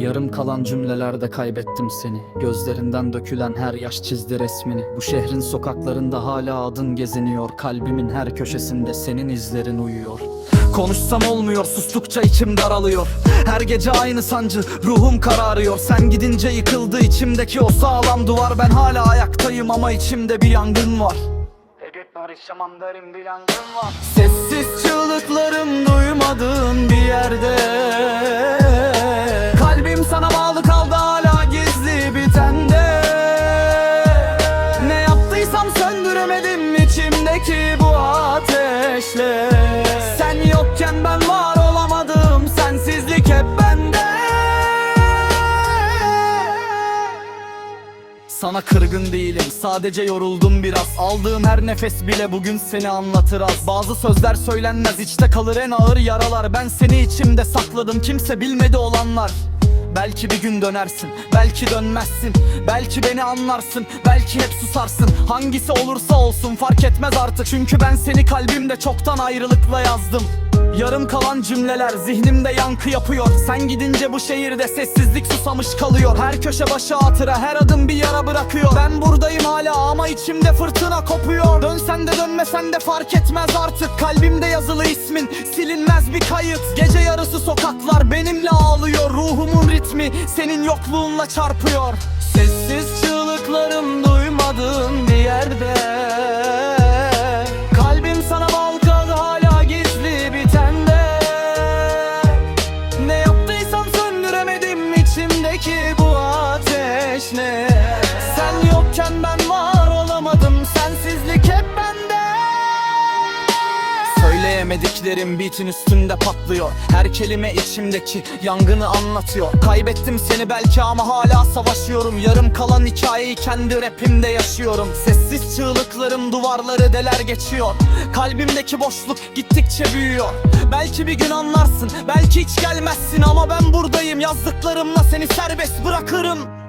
Yarım kalan cümlelerde kaybettim seni. Gözlerinden dökülen her yaş çizdi resmini. Bu şehrin sokaklarında hala adın geziniyor. Kalbimin her köşesinde senin izlerin uyuyor. Konuşsam olmuyor sustukça içim daralıyor. Her gece aynı sancı ruhum kararıyor. Sen gidince yıkıldı içimdeki o sağlam duvar. Ben hala ayaktayım ama içimde bir yangın var. Sessiz çığlıklarım duymadığın bir içimdeki bu ateşle. Sen yokken ben var olamadım sensizlik hep bende. Sana kırgın değilim sadece yoruldum biraz. Aldığım her nefes bile bugün seni anlatır az. Bazı sözler söylenmez içte kalır en ağır yaralar. Ben seni içimde sakladım kimse bilmedi olanlar Belki bir gün dönersin, belki dönmezsin. Belki beni anlarsın, belki hep susarsın. Hangisi olursa olsun fark etmez artık. Çünkü ben seni kalbimde çoktan ayrılıkla yazdım. Yarım kalan cümleler zihnimde yankı yapıyor. Sen gidince bu şehirde sessizlik susamış kalıyor. Her köşe başı hatıra her adım bir yara bırakıyor. Ben buradayım hala ama içimde fırtına kopuyor. Dönsen de dönmesen de fark etmez artık. Kalbimde yazılı ismin silinmez bir kayıt. Gece yarısı sokaklar benimle ağlıyor. Ruhumun ritmi senin yokluğunla çarpıyor. Sessiz çığlıklarım duymadığın bir yerde. Kalbim sana bağlı kaldı hala gizli bitende. Ne yaptıysam söndüremedim içimdeki bu ateş ne Söyleyemediklerim beatin üstünde patlıyor. Her kelime içimdeki yangını anlatıyor. Kaybettim seni belki ama hala savaşıyorum. Yarım kalan hikayeyi kendi rapimde yaşıyorum. Sessiz çığlıklarım duvarları deler geçiyor. Kalbimdeki boşluk gittikçe büyüyor. Belki bir gün anlarsın belki hiç gelmezsin Ama ben buradayım. Yazdıklarımla seni serbest bırakırım